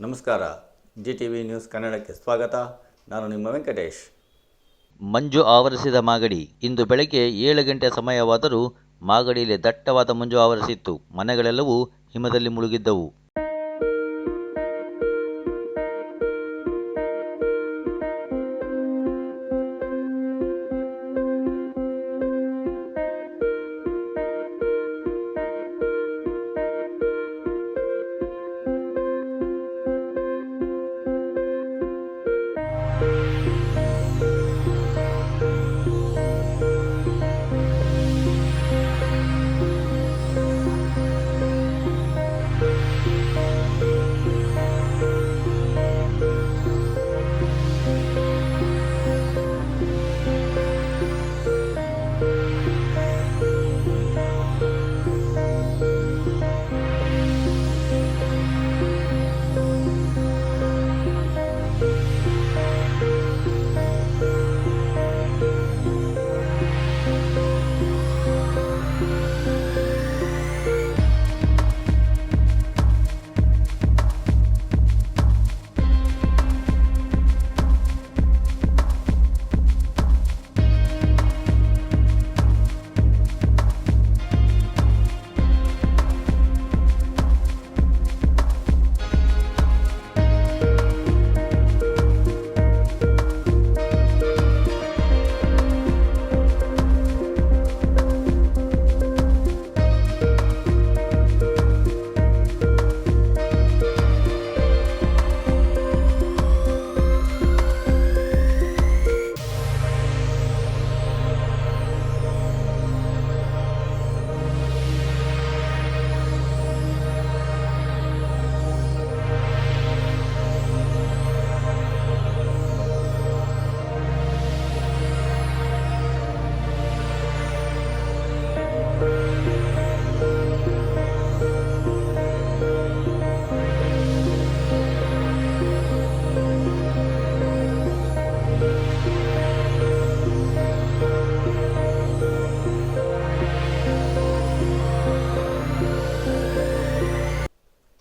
ನಮಸ್ಕಾರ. G T V news ಕನ್ನಡಕ್ಕೆ ಸ್ವಾಗತ. ನಾನು ನಿಮ್ಮ ವೆಂಕಟೇಶ್. ಮಂಜು ಆವರಿಸಿದ ಮಾಗಡಿ. ಇಂದು ಬೆಳಗ್ಗೆ ಏಳು ಗಂಟೆ ಸಮಯವಾದರೂ ಮಾಗಡಿಯಲ್ಲಿ ದಟ್ಟವಾದ ಮಂಜು ಆವರಿಸಿತ್ತು. ಮನೆಗಳೆಲ್ಲವೂ ಹಿಮದಲ್ಲಿ ಮುಳುಗಿದ್ದವು.